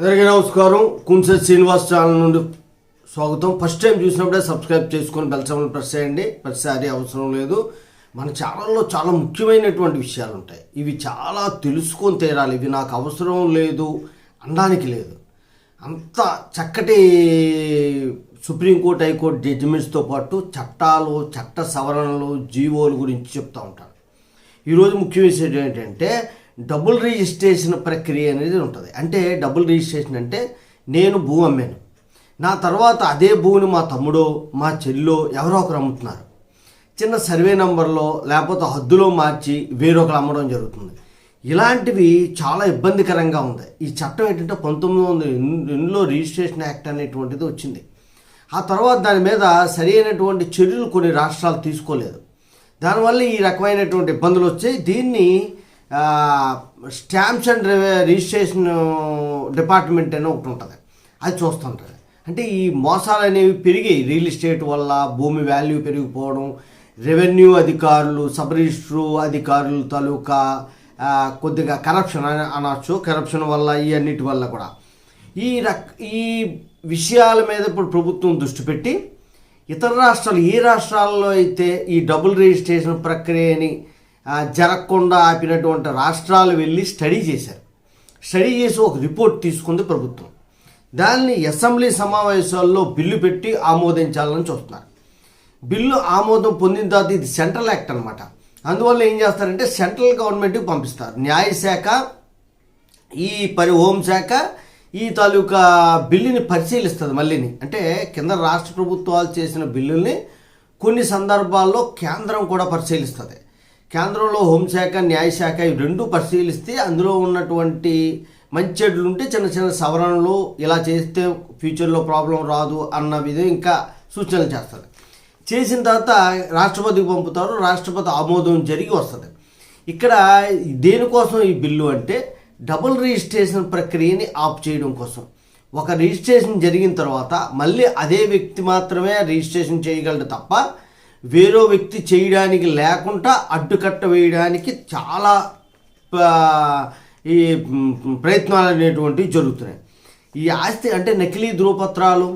అందరికీ నమస్కారం. కుంసెట్ శ్రీనివాస్ ఛానల్ నుండి స్వాగతం. ఫస్ట్ టైం చూసినప్పుడే సబ్స్క్రైబ్ చేసుకొని బెల్సమని ప్రెస్ చేయండి. ప్రతిసారి అవసరం లేదు. మన ఛానల్లో చాలా ముఖ్యమైనటువంటి విషయాలు ఉంటాయి. ఇవి చాలా తెలుసుకొని తీరాలి. ఇవి నాకు అవసరం లేదు. అనడానికి లేదు. అంత చక్కటి సుప్రీంకోర్టు హైకోర్టు జడ్జిమెంట్స్తో పాటు చట్టాలు చట్ట సవరణలు జీవోల గురించి చెప్తూ ఉంటాను. ఈరోజు ముఖ్య విషయం ఏంటంటే డబుల్ రిజిస్ట్రేషన్ ప్రక్రియ అనేది ఉంటుంది. అంటే డబుల్ రిజిస్ట్రేషన్ అంటే నేను భూ అమ్మాను. నా తర్వాత అదే భూమిని మా తమ్ముడో మా చెల్లో ఎవరో ఒకరు అమ్ముతున్నారు. చిన్న సర్వే నంబర్లో లేకపోతే హద్దులో మార్చి వేరొకరు అమ్మడం జరుగుతుంది. ఇలాంటివి చాలా ఇబ్బందికరంగా ఉంది. ఈ చట్టం ఏంటంటే పంతొమ్మిది వందల ఎనిమిదిలో రిజిస్ట్రేషన్ యాక్ట్ అనేటువంటిది వచ్చింది. ఆ తర్వాత దాని మీద సరి అయినటువంటి చర్యలు కొన్ని రాష్ట్రాలు తీసుకోలేదు. దానివల్ల ఈ రకమైనటువంటి ఇబ్బందులు వచ్చాయి. దీన్ని స్టాంప్స్ అండ్ రివే- రిజిస్ట్రేషన్ డిపార్ట్మెంట్ అని ఒకటి ఉంటుంది. అది చూస్తుంటుంది అంటే ఈ మోసాలు అనేవి పెరిగి రియల్ ఎస్టేట్ వల్ల భూమి వాల్యూ పెరిగిపోవడం రెవెన్యూ అధికారులు సబ్ రిజిస్ట్రు అధికారులు తాలూకా కొద్దిగా కరప్షన్ అని అనొచ్చు. కరప్షన్ వల్ల ఈ అన్నిటి వల్ల కూడా. ఈ రక్ ఈ విషయాల మీద ఇప్పుడు ప్రభుత్వం దృష్టి పెట్టి ఇతర రాష్ట్రాలు ఏ రాష్ట్రాల్లో అయితే ఈ డబుల్ రిజిస్ట్రేషన్ ప్రక్రియని జరగకుండా ఆపినటువంటి రాష్ట్రాలు వెళ్ళి స్టడీ చేశారు. స్టడీ చేసి ఒక రిపోర్ట్ తీసుకుంది ప్రభుత్వం. దాన్ని అసెంబ్లీ సమావేశాల్లో బిల్లు పెట్టి ఆమోదించాలని చూస్తున్నారు. బిల్లు ఆమోదం పొందిన తర్వాత ఇది సెంట్రల్ యాక్ట్ అనమాట అందువల్ల ఏం చేస్తారంటే సెంట్రల్ గవర్నమెంట్కి పంపిస్తారు. న్యాయశాఖ ఈ పరి హోంశాఖ ఈ తాలూకా బిల్లుని పరిశీలిస్తుంది మళ్ళీని. అంటే కింద రాష్ట్ర ప్రభుత్వాలు చేసిన బిల్లుల్ని కొన్ని సందర్భాల్లో కేంద్రం కూడా పరిశీలిస్తుంది. కేంద్రంలో హోంశాఖ న్యాయశాఖ ఇవి రెండు పరిశీలిస్తే అందులో ఉన్నటువంటి మంచి చెడులు ఉంటే చిన్న చిన్న సవరణలు ఇలా చేస్తే ఫ్యూచర్లో ప్రాబ్లం రాదు అన్న విధం ఇంకా సూచనలు చేస్తుంది చేసిన తర్వాత రాష్ట్రపతికి పంపుతారు రాష్ట్రపతి ఆమోదం జరిగి వస్తుంది. ఇక్కడ దేనికోసం ఈ బిల్లు అంటే డబుల్ రిజిస్ట్రేషన్ ప్రక్రియని ఆఫ్ చేయడం కోసం. ఒక రిజిస్ట్రేషన్ జరిగిన తర్వాత మళ్ళీ అదే వ్యక్తి మాత్రమే రిజిస్ట్రేషన్ చేయగలడు తప్ప వేరో వ్యక్తి చేయడానికి లేకుండా అడ్డుకట్ట వేయడానికి చాలా ఈ ప్రయత్నాలు అనేటువంటివి జరుగుతున్నాయి. ఈ ఆస్తి అంటే నకిలీ ధృవపత్రాలు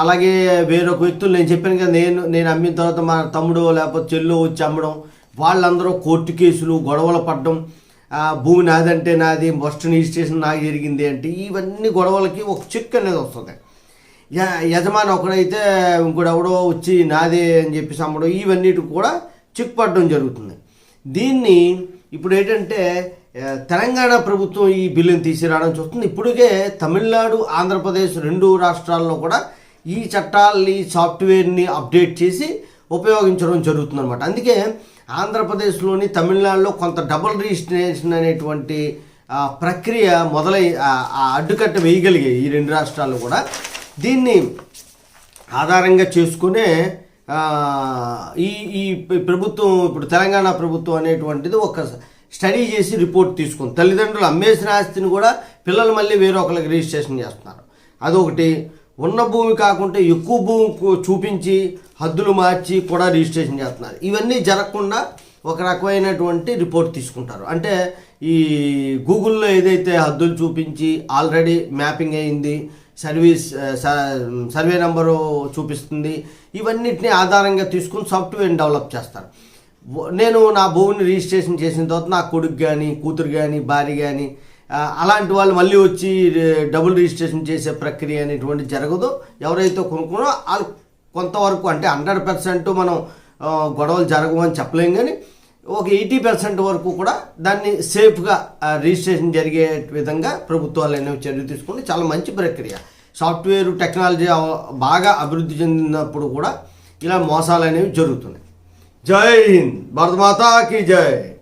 అలాగే వేరొక వ్యక్తులు నేను చెప్పాను కదా నేను నేను అమ్మిన తర్వాత మా తమ్ముడు లేకపోతే చెల్లు వచ్చి అమ్మడం వాళ్ళందరూ కోర్టు కేసులు గొడవలు పడడం భూమి నాదంటే నాది ఫస్ట్ రిజిస్ట్రేషన్ నాకు జరిగింది అంటే ఇవన్నీ గొడవలకి ఒక చెక్ అనేది వస్తుంది. యజమాని ఒకడైతే ఇంకోడెవడో వచ్చి నాదే అని చెప్పేసి అమ్మడం ఇవన్నిటి కూడా చిక్కుపడడం పడడం జరుగుతుంది. దీన్ని ఇప్పుడు ఏంటంటే తెలంగాణ ప్రభుత్వం ఈ బిల్లుని తీసుకురావడం చూస్తుంది. ఇప్పటికే తమిళనాడు ఆంధ్రప్రదేశ్ రెండు రాష్ట్రాల్లో కూడా ఈ చట్టాలని సాఫ్ట్వేర్ని అప్డేట్ చేసి ఉపయోగించడం జరుగుతుంది అనమాట అందుకే ఆంధ్రప్రదేశ్లోని తమిళనాడులో కొంత డబుల్ రిజిస్ట్రేషన్ అనేటువంటి ప్రక్రియ మొదలై ఆ, అడ్డుకట్ట వేయగలిగాయి ఈ రెండు రాష్ట్రాలు కూడా. దీన్ని ఆధారంగా చేసుకునే ఈ ఈ ప్రభుత్వం ఇప్పుడు తెలంగాణ ప్రభుత్వం అనేటువంటిది ఒక స్టడీ చేసి రిపోర్ట్ తీసుకుంది. తల్లిదండ్రులు అమ్మేసిన ఆస్తిని కూడా పిల్లలు మళ్ళీ వేరొకరికి రిజిస్ట్రేషన్ చేస్తున్నారు. అదొకటి. ఉన్న భూమి కాకుంటే ఎక్కువ భూమి చూపించి హద్దులు మార్చి కూడా రిజిస్ట్రేషన్ చేస్తున్నారు. ఇవన్నీ జరగకుండా ఒక రకమైనటువంటి రిపోర్ట్ తీసుకుంటారు. అంటే ఈ గూగుల్లో ఏదైతే హద్దులు చూపించి ఆల్రెడీ మ్యాపింగ్ అయింది సర్వీస్ స- సర్వే నెంబరు చూపిస్తుంది. ఇవన్నిటిని ఆధారంగా తీసుకుని సాఫ్ట్వేర్ని డెవలప్ చేస్తారు. నేను నా భూమిని రిజిస్ట్రేషన్ చేసిన తర్వాత నా కొడుకు కానీ కూతురు కానీ భార్య కానీ అలాంటి వాళ్ళు మళ్ళీ వచ్చి డబుల్ రిజిస్ట్రేషన్ చేసే ప్రక్రియ అనేటువంటి జరగదు. ఎవరైతే కొనుక్కునో వాళ్ళు కొంతవరకు అంటే హండ్రెడ్ పర్సెంట్ మనం గొడవలు జరగమని చెప్పలేం కానీ ఒక ఎయిటీ పర్సెంట్ వరకు కూడా దాన్ని సేఫ్గా రిజిస్ట్రేషన్ జరిగే విధంగా ప్రభుత్వాలు అనేవి చర్యలు తీసుకుంటే చాలా మంచి ప్రక్రియ. సాఫ్ట్వేర్ టెక్నాలజీ బాగా అభివృద్ధి చెందినప్పుడు కూడా ఇలా మోసాలు అనేవి జరుగుతున్నాయి. జై హింద్. భరతమాతాకి జై.